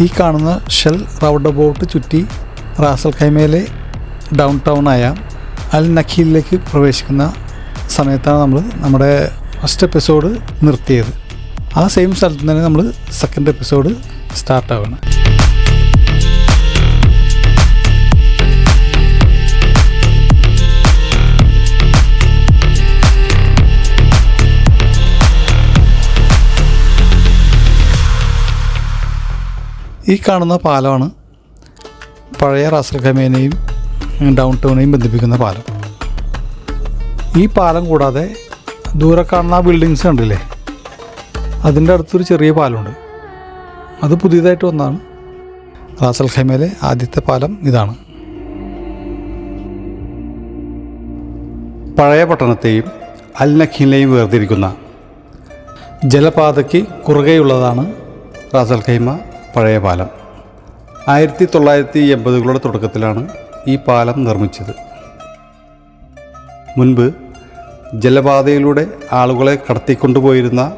ഈ കാണുന്ന shell round boat ചുറ്റി റാസൽ ഖൈമയിലെ ഡൗൺ ടൗണായ അൽ നഖീലിലേക്ക് പ്രവേശിക്കുന്ന സമയത്താണ് നമ്മൾ നമ്മുടെ ഫസ്റ്റ് എപ്പിസോഡ് നിർത്തിയത്. ആ സെയിം സ്ഥലത്ത് തന്നെ നമ്മൾ സെക്കൻഡ് എപ്പിസോഡ് സ്റ്റാർട്ട് ഈ കാണുന്ന പാലമാണ് പഴയ റാസൽ ഖമേനെയും ഡൗൺ ടൗണിനെയും ബന്ധിപ്പിക്കുന്ന പാലം. ഈ പാലം കൂടാതെ ദൂരെ കാണുന്ന ആ ബിൽഡിങ്സ് കണ്ടില്ലേ? അതിന്റെ അടുത്തൊരു ചെറിയ പാലമുണ്ട്. അത് പുതിയതായിട്ട് വന്നതാണ്. റാസൽ ഖൈമയിലെ ആദ്യത്തെ പാലം ഇതാണ്. പഴയ പട്ടണത്തെയും അൽ വേർതിരിക്കുന്ന ജലപാതയ്ക്ക് കുറുകെയുള്ളതാണ് റാസൽ ഖൈമ പഴയ പാലം. ആയിരത്തി തൊള്ളായിരത്തി എൺപതുകളുടെ തുടക്കത്തിലാണ് ഈ പാലം നിർമ്മിച്ചത്. മുൻപ് ജലപാതയിലൂടെ ആളുകളെ കടത്തിക്കൊണ്ടുപോയിരുന്ന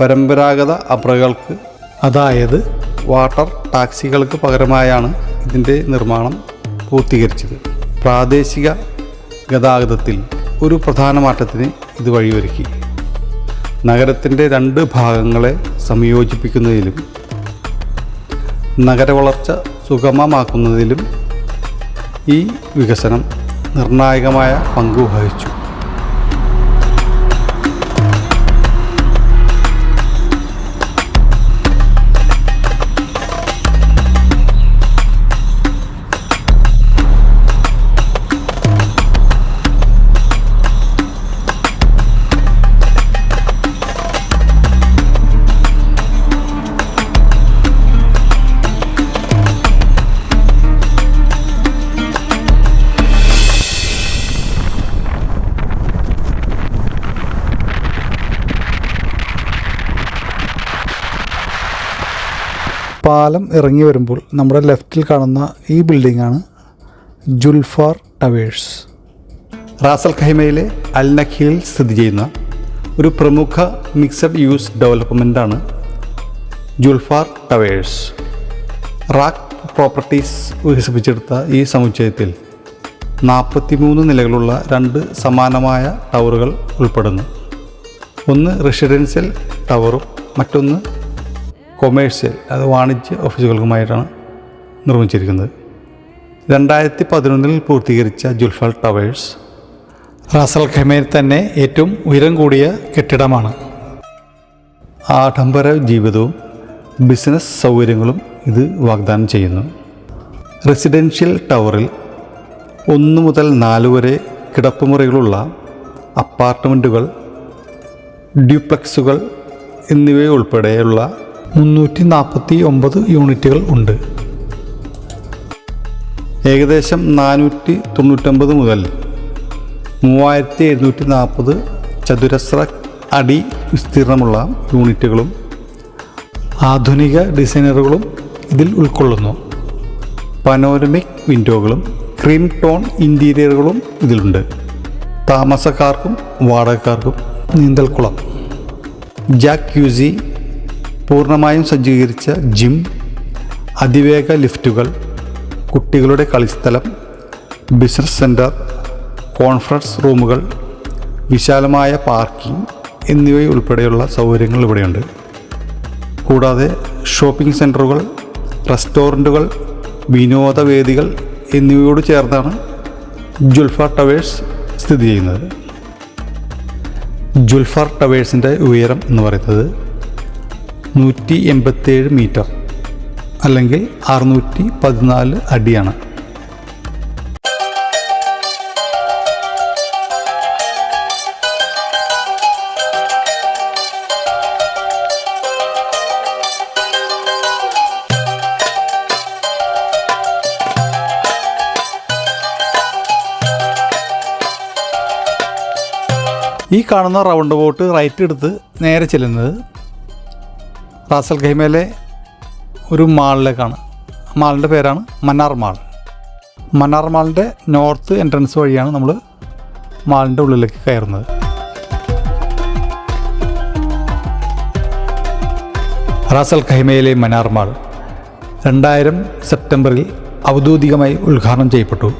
പരമ്പരാഗത അബ്രകൾക്ക് അതായത് വാട്ടർ ടാക്സികൾക്ക് പകരമായാണ് ഇതിന്റെ നിർമ്മാണം പൂർത്തീകരിച്ചത്. പ്രാദേശിക ഗതാഗതത്തിൽ ഒരു പ്രധാന മാറ്റത്തിന് ഇത് വഴിയൊരുക്കി. നഗരത്തിന്റെ രണ്ട് ഭാഗങ്ങളെ സംയോജിപ്പിക്കുന്നതിലും നഗരവളർച്ച സുഗമമാക്കുന്നതിലും ഈ വികസനം നിർണായകമായ പങ്ക് വഹിച്ചു. പാലം ഇറങ്ങി വരുമ്പോൾ നമ്മുടെ ലെഫ്റ്റിൽ കാണുന്ന ഈ ബിൽഡിംഗ് ആണ് ജുൽഫാർ ടവേഴ്സ്. റാസൽ ഖൈമയിലെ അൽ നഖിയിൽ സ്ഥിതി ചെയ്യുന്ന ഒരു പ്രമുഖ മിക്സഡ് യൂസ് ഡെവലപ്മെന്റാണ് ജുൽഫാർ ടവേഴ്സ്. റാക്ക് പ്രോപ്പർട്ടീസ് വികസിപ്പിച്ചെടുത്ത ഈ സമുച്ചയത്തിൽ നാൽപ്പത്തിമൂന്ന് നിലകളുള്ള രണ്ട് സമാനമായ ടവറുകൾ ഉൾപ്പെടുന്നു. ഒന്ന് റെസിഡൻഷ്യൽ ടവറും മറ്റൊന്ന് കൊമേഴ്സ്യൽ അത് വാണിജ്യ ഓഫീസുകൾക്കുമായിട്ടാണ് നിർമ്മിച്ചിരിക്കുന്നത്. രണ്ടായിരത്തി പതിനൊന്നിൽ പൂർത്തീകരിച്ച ജുൽഫൽ ടവേഴ്സ് റസൽ ഖമേൽ തന്നെ ഏറ്റവും ഉയരം കൂടിയ കെട്ടിടമാണ്. ആഡംബര ജീവിതവും ബിസിനസ് സൗകര്യങ്ങളും ഇത് വാഗ്ദാനം ചെയ്യുന്നു. റെസിഡൻഷ്യൽ ടവറിൽ ഒന്ന് മുതൽ നാല് വരെ കിടപ്പുമുറികളുള്ള അപ്പാർട്ട്മെന്റുകൾ ഡ്യൂപ്ലക്സുകൾ എന്നിവയുൾപ്പെടെയുള്ള മുന്നൂറ്റി നാൽപ്പത്തി ഒമ്പത് യൂണിറ്റുകൾ ഉണ്ട്. ഏകദേശം നാനൂറ്റി തൊണ്ണൂറ്റൊമ്പത് മുതൽ മൂവായിരത്തി എഴുന്നൂറ്റി നാൽപ്പത് ചതുരശ്ര അടി വിസ്തീർണമുള്ള യൂണിറ്റുകളും ആധുനിക ഡിസൈനറുകളും ഇതിൽ ഉൾക്കൊള്ളുന്നു. പനോരമിക് വിൻഡോകളും ക്രീം ടോൺ ഇന്റീരിയറുകളും ഇതിലുണ്ട്. താമസക്കാർക്കും വാടകക്കാർക്കും നീന്തൽക്കുളം. ജാക്യൂസി പൂർണമായും സജ്ജീകരിച്ച ജിം അതിവേഗ ലിഫ്റ്റുകൾ കുട്ടികളുടെ കളിസ്ഥലം ബിസിനസ് സെന്റർ കോൺഫറൻസ് റൂമുകൾ വിശാലമായ പാർക്കിംഗ് എന്നിവയുൾപ്പെടെയുള്ള സൗകര്യങ്ങൾ ഇവിടെയുണ്ട്. കൂടാതെ ഷോപ്പിംഗ് സെന്ററുകൾ റെസ്റ്റോറന്റുകൾ വിനോദവേദികൾ എന്നിവയോട് ചേർന്നാണ് ജുൽഫ ടവേഴ്സ് സ്ഥിതി ചെയ്യുന്നത്. ജുൽഫാർ ടവേഴ്സിന്റെ ഉയരം എന്ന് പറയുന്നത് നൂറ്റി എൺപത്തേഴ് മീറ്റർ അല്ലെങ്കിൽ അറുന്നൂറ്റി പതിനാല് അടിയാണ്. ഈ കാണുന്ന റൗണ്ട് ബോട്ട് റൈറ്റ് എടുത്ത് നേരെ ചെല്ലുന്നത് റാസൽ ഖൈമയിലെ ഒരു മാളിലേക്കാണ്. മാളിന്റെ പേരാണ് മന്നാർ മാൾ. മന്നാർ മാളിന്റെ നോർത്ത് എൻട്രൻസ് വഴിയാണ് നമ്മൾ മാളിന്റെ ഉള്ളിലേക്ക് കയറുന്നത്. റാസൽ ഖൈമയിലെ മന്നാർ മാൾ രണ്ടായിരം സെപ്റ്റംബറിൽ ഔദ്യോഗികമായി ഉദ്ഘാടനം ചെയ്യപ്പെട്ടു.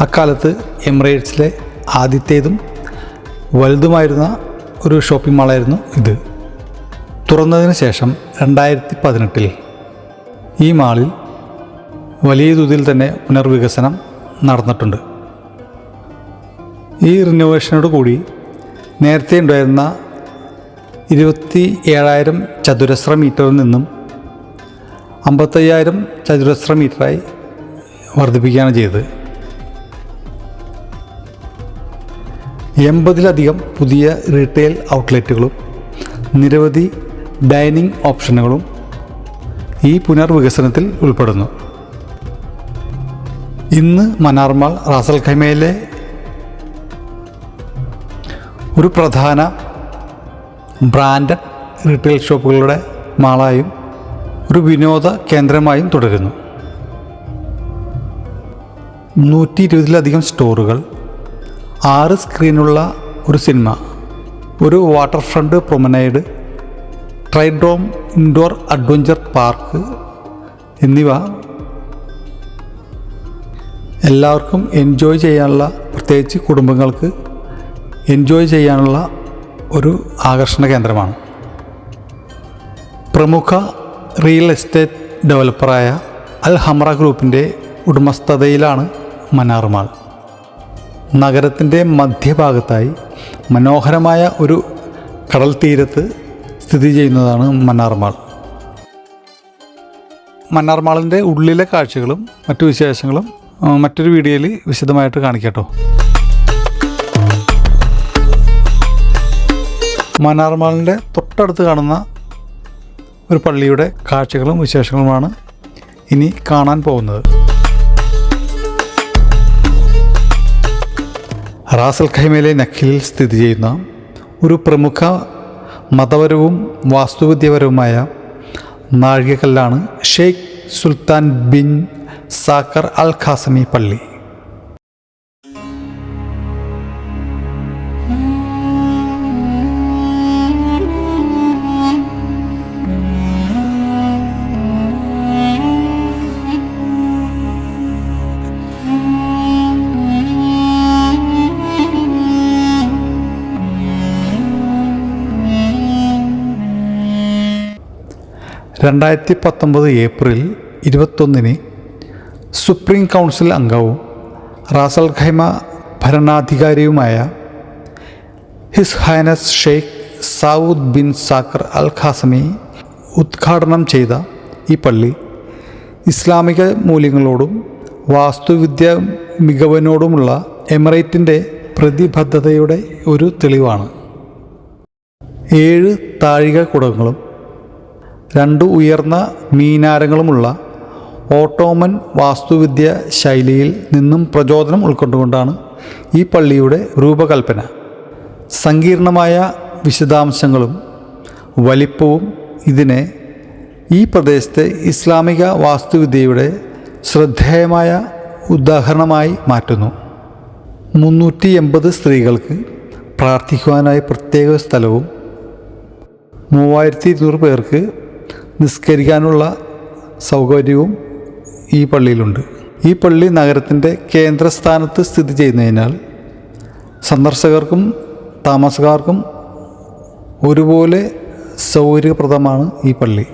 അക്കാലത്ത് എമിറേറ്റ്സിലെ ആദ്യത്തേതും വലുതുമായിരുന്ന ഒരു ഷോപ്പിംഗ് മാളായിരുന്നു ഇത്. തുറന്നതിന് ശേഷം രണ്ടായിരത്തി പതിനെട്ടിൽ ഈ മാളിൽ വലിയ തോതിൽ തന്നെ പുനർവികസനം നടന്നിട്ടുണ്ട്. ഈ റിനോവേഷനോട് കൂടി നേരത്തെ ഉണ്ടായിരുന്ന ഇരുപത്തി ഏഴായിരം ചതുരശ്ര മീറ്ററിൽ നിന്നും അമ്പത്തയ്യായിരം ചതുരശ്ര മീറ്ററായി വർദ്ധിപ്പിക്കുകയാണ് ചെയ്തത്. എൺപതിലധികം പുതിയ റീറ്റെയിൽ ഔട്ട്ലെറ്റുകളും നിരവധി ഡൈനിങ് ഓപ്ഷനുകളും ഈ പുനർവികസനത്തിൽ ഉൾപ്പെടുന്നു. ഇന്ന് മനാർമാൾ റാസൽ ഖൈമയിലെ ഒരു പ്രധാന ബ്രാൻഡ് റീറ്റെയിൽ ഷോപ്പുകളുടെ മാളായും ഒരു വിനോദ കേന്ദ്രമായും തുടരുന്നു. നൂറ്റി ഇരുപതിലധികം സ്റ്റോറുകൾ ആറ് സ്ക്രീനുള്ള ഒരു സിനിമ ഒരു വാട്ടർ ഫ്രണ്ട് പ്രൊമനൈഡ് ട്രൈഡ്രോം ഇൻഡോർ അഡ്വഞ്ചർ പാർക്ക് എന്നിവ എല്ലാവർക്കും എൻജോയ് ചെയ്യാനുള്ള പ്രത്യേകിച്ച് കുടുംബങ്ങൾക്ക് എൻജോയ് ചെയ്യാനുള്ള ഒരു ആകർഷണ കേന്ദ്രമാണ്. പ്രമുഖ റിയൽ എസ്റ്റേറ്റ് ഡെവലപ്പറായ അൽ ഹമ്ര ഗ്രൂപ്പിന്റെ ഉടമസ്ഥതയിലാണ് മനാർമാൾ നഗരത്തിന്റെ മധ്യഭാഗത്തായി മനോഹരമായ ഒരു കടൽ തീരത്ത് സ്ഥിതി ചെയ്യുന്നതാണ് മന്നാർമാൾ മന്നാർമാളിന്റെ ഉള്ളിലെ കാഴ്ചകളും മറ്റു വിശേഷങ്ങളും മറ്റൊരു വീഡിയോയിൽ വിശദമായിട്ട് കാണിക്കട്ടോ മന്നാർമാളിന്റെ തൊട്ടടുത്ത് കാണുന്ന ഒരു പള്ളിയുടെ കാഴ്ചകളും വിശേഷങ്ങളുമാണ് ഇനി കാണാൻ പോകുന്നത്. റാസൽ ഖൈമയിലെ നഖിലിൽ സ്ഥിതി ചെയ്യുന്ന ഒരു പ്രമുഖ മതപരവും വാസ്തുവിദ്യപരവുമായ നാഴികക്കല്ലാണ് ഷെയ്ഖ് സുൽത്താൻ ബിൻ സാക്കർ അൽ ഖാസമി പള്ളി. രണ്ടായിരത്തി പത്തൊമ്പത് ഏപ്രിൽ ഇരുപത്തൊന്നിന് സുപ്രീം കൗൺസിൽ അംഗവും Ras al Khaimah ഭരണാധികാരിയുമായ His Highness Sheikh Saud bin Saqr Al Qasimi ഉദ്ഘാടനം ചെയ്ത ഈ പള്ളി ഇസ്ലാമിക മൂല്യങ്ങളോടും വാസ്തുവിദ്യ മികവിനോടുമുള്ള എമിറേറ്റിന്റെ പ്രതിബദ്ധതയുടെ ഒരു തെളിവാണ്. ഏഴ് താഴിക കുടങ്ങളും രണ്ട് ഉയർന്ന മീനാരങ്ങളുമുള്ള ഓട്ടോമൻ വാസ്തുവിദ്യ ശൈലിയിൽ നിന്നും പ്രചോദനം ഉൾക്കൊണ്ടുകൊണ്ടാണ് ഈ പള്ളിയുടെ രൂപകൽപ്പന. സങ്കീർണമായ വിശദാംശങ്ങളും വലിപ്പവും ഇതിനെ ഈ പ്രദേശത്തെ ഇസ്ലാമിക വാസ്തുവിദ്യയുടെ ശ്രദ്ധേയമായ ഉദാഹരണമായി മാറ്റുന്നു. മുന്നൂറ്റി എൺപത് സ്ത്രീകൾക്ക് പ്രാർത്ഥിക്കുവാനായി പ്രത്യേക സ്ഥലവും മൂവായിരത്തി ഇരുന്നൂറ് പേർക്ക് നിസ്കരിക്കാനുള്ള സൗകര്യവും ഈ പള്ളിയിലുണ്ട്. ഈ പള്ളി നഗരത്തിന്റെ കേന്ദ്രസ്ഥാനത്ത് സ്ഥിതി ചെയ്യുന്നതിനാൽ സന്ദർശകർക്കും താമസക്കാർക്കും ഒരുപോലെ സൗകര്യപ്രദമാണ് ഈ പള്ളി.